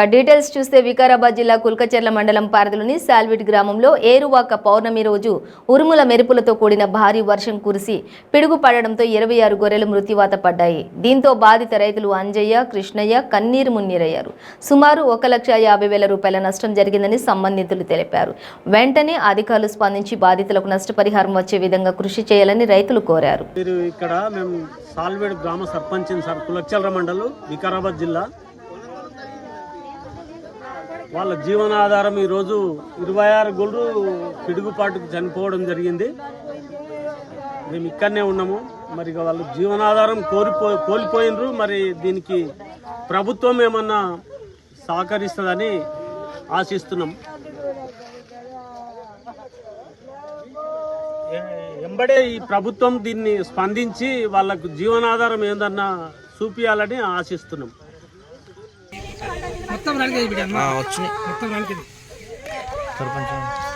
ఇక డీటెయిల్స్ చూస్తే వికారాబాద్ జిల్లా కుల్కచెర్ల మండలం పారదిలోని సాల్విట్ గ్రామంలో ఏరువాక పౌర్ణమి రోజు ఉరుముల మెరుపులతో కూడిన భారీ వర్షం కురిసి పిడుగు పడడంతో ఇరవై ఆరు గొర్రెలు మృత్యువాత పడ్డాయి. దీంతో బాధిత రైతులు అంజయ్య కృష్ణయ్య కన్నీరు మున్నీరయ్యారు. సుమారు ఒక లక్ష యాభై వేల రూపాయల నష్టం జరిగిందని సంబంధితులు తెలిపారు. వెంటనే అధికారులు స్పందించి బాధితులకు నష్టపరిహారం వచ్చే విధంగా కృషి చేయాలని రైతులు కోరారు. ఇక్కడ మేము సాల్వేడ్ గ్రామ సర్పంచ్ సార్ కులచల్ర మండలం వికారాబాద్ జిల్లా వాళ్ళ జీవనాధారం ఈరోజు ఇరవై ఆరు గొల్లు పిడుగుపాటుకు చనిపోవడం జరిగింది. మేము ఇక్కడనే ఉన్నాము. మరి వాళ్ళు జీవనాధారం కోల్పో కోల్పోయినరు. మరి దీనికి ప్రభుత్వం ఏమన్నా సహకరిస్తుందని ఆశిస్తున్నాం. ఎంబడే ఈ ప్రభుత్వం దీన్ని స్పందించి వాళ్ళకు జీవనాధారం ఏందన్నా చూపించాలని ఆశిస్తున్నాం. మొత్తం రానికి బిడ్డ వచ్చినాయి మొత్తం రానికి సర్పంచ్.